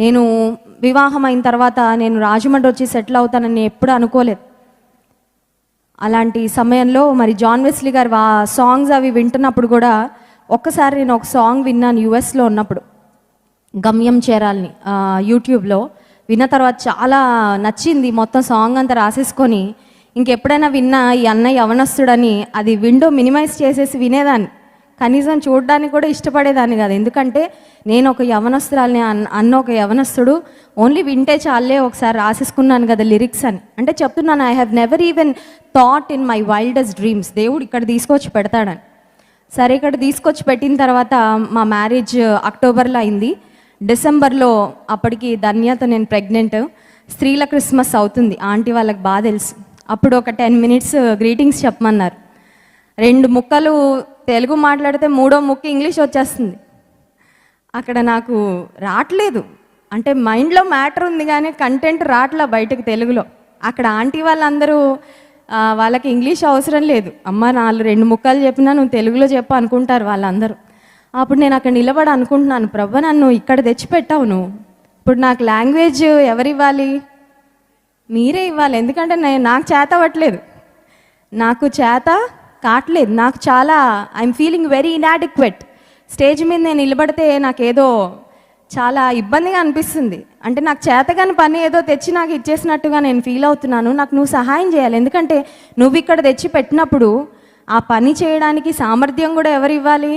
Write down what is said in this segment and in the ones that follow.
నేను వివాహం అయిన తర్వాత నేను రాజమండ్రి వచ్చి సెటిల్ అవుతానని ఎప్పుడు అనుకోలేదు. అలాంటి సమయంలో మరి జాన్ వెస్లీ గారు ఆ సాంగ్స్ అవి వింటున్నప్పుడు కూడా ఒక్కసారి నేను ఒక సాంగ్ విన్నాను యుఎస్లో ఉన్నప్పుడు. గమ్యం చేరాలని యూట్యూబ్లో విన్న తర్వాత చాలా నచ్చింది మొత్తం సాంగ్ అంతా రాసేసుకొని ఇంకెప్పుడైనా విన్నా ఈ అన్నయ్య యవనస్తుడని అది విండో మినిమైజ్ చేసేసి వినేదాన్ని. కనీసం చూడడానికి కూడా ఇష్టపడేదాన్ని కాదు. ఎందుకంటే నేను ఒక యవనస్తురాలని అన్న అన్న ఒక యవనస్తుడు. ఓన్లీ వింటే చాలే ఒకసారి రాసేసుకున్నాను కదా లిరిక్స్ అని. అంటే చెప్తున్నాను I have never even thought in my wildest dreams దేవుడు ఇక్కడ తీసుకొచ్చి పెడతాడని. సరే ఇక్కడ తీసుకొచ్చి పెట్టిన తర్వాత మా మ్యారేజ్ అక్టోబర్లో అయింది. డిసెంబర్లో అప్పటికి ధన్యత నేను ప్రెగ్నెంట్. స్త్రీల క్రిస్మస్ అవుతుంది. ఆంటీ వాళ్ళకి బాగా తెలుసు. అప్పుడు ఒక టెన్ మినిట్స్ గ్రీటింగ్స్ చెప్పమన్నారు. రెండు ముక్కలు తెలుగు మాట్లాడితే మూడో ముక్కు ఇంగ్లీష్ వచ్చేస్తుంది. అక్కడ నాకు రావట్లేదు అంటే మైండ్లో మ్యాటర్ ఉంది కానీ కంటెంట్ రావట్లా బయటకు తెలుగులో. అక్కడ ఆంటీ వాళ్ళందరూ వాళ్ళకి ఇంగ్లీష్ అవసరం లేదు. అమ్మ నాలుగు రెండు ముక్కలు చెప్పినా నువ్వు తెలుగులో చెప్పు అనుకుంటారు వాళ్ళందరూ. అప్పుడు నేను అక్కడ నిలబడి అనుకుంటున్నాను ప్రభ నన్ను ఇక్కడ తెచ్చిపెట్టావు నువ్వు. ఇప్పుడు నాకు లాంగ్వేజ్ ఎవరివ్వాలి? మీరే ఇవ్వాలి. ఎందుకంటే నేను నాకు చేత అవ్వట్లేదు. నాకు చేత కావట్లేదు నాకు చాలా I'm feeling very inadequate stage మీద నేను నిలబడితే నాకేదో చాలా ఇబ్బందిగా అనిపిస్తుంది. అంటే నాకు చేతగాని పని ఏదో తెచ్చి నాకు ఇచ్చేసినట్టుగా నేను ఫీల్ అవుతున్నాను. నాకు నువ్వు సహాయం చేయాలి. ఎందుకంటే నువ్వు ఇక్కడ తెచ్చి పెట్టినప్పుడు ఆ పని చేయడానికి సామర్థ్యం కూడా ఎవరు ఇవ్వాలి?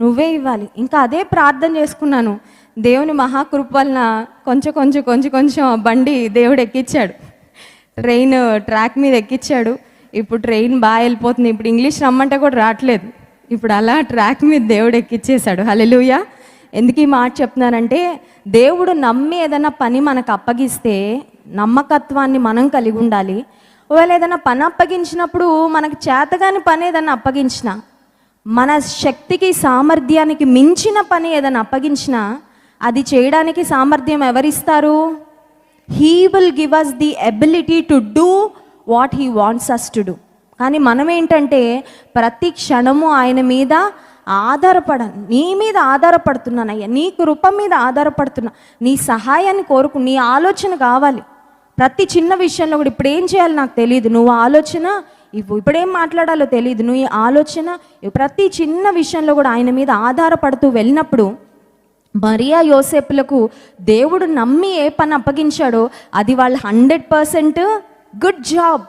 నువ్వే ఇవ్వాలి. ఇంకా అదే ప్రార్థన చేసుకున్నాను. దేవుని మహాకృప వలన కొంచెం కొంచెం కొంచెం కొంచెం బండి దేవుడు ఎక్కించాడు ట్రైన్ ట్రాక్ మీద ఎక్కించాడు ఇప్పుడు ట్రైన్ బాగా వెళ్ళిపోతుంది. ఇప్పుడు ఇంగ్లీష్ రమ్మంటే కూడా రావట్లేదు. ఇప్పుడు అలా ట్రాక్ మీద దేవుడు ఎక్కిచ్చేశాడు. హల్లెలూయా ఎందుకు ఈ మాట చెప్తున్నానంటే దేవుడు నమ్మి ఏదైనా పని మనకు అప్పగిస్తే నమ్మకత్వాన్ని మనం కలిగి ఉండాలి. ఒకవేళ ఏదైనా పని అప్పగించినప్పుడు మనకు చేతగాని పని ఏదైనా అప్పగించిన మన శక్తికి సామర్థ్యానికి మించిన పని ఏదైనా అప్పగించినా అది చేయడానికి సామర్థ్యం ఎవరిస్తారు? He will give us the ability to do what he wants us to do కానీ మనం ఏంటంటే ప్రతి క్షణము ఆయన మీద ఆధారపడ నీ మీద ఆధారపడుతున్నానయ్యా నీ కృప మీద ఆధారపడుతున్నా నీ సహాయాన్ని కోరుకు నీ ఆలోచన కావాలి. ప్రతి చిన్న విషయంలో కూడా ఇప్పుడు ఏం చేయాలి నాకు తెలియదు నువ్వు ఆలోచన ఇవ్వు. ఇప్పుడేం మాట్లాడాలో తెలియదు నువ్వు ఈ ఆలోచన ప్రతి చిన్న విషయంలో కూడా ఆయన మీద ఆధారపడుతూ వెళ్ళినప్పుడు మరియా యోసేపులకు దేవుడు నమ్మి ఏ పని అప్పగించాడో అది వాళ్ళు హండ్రెడ్ పర్సెంట్ Good job.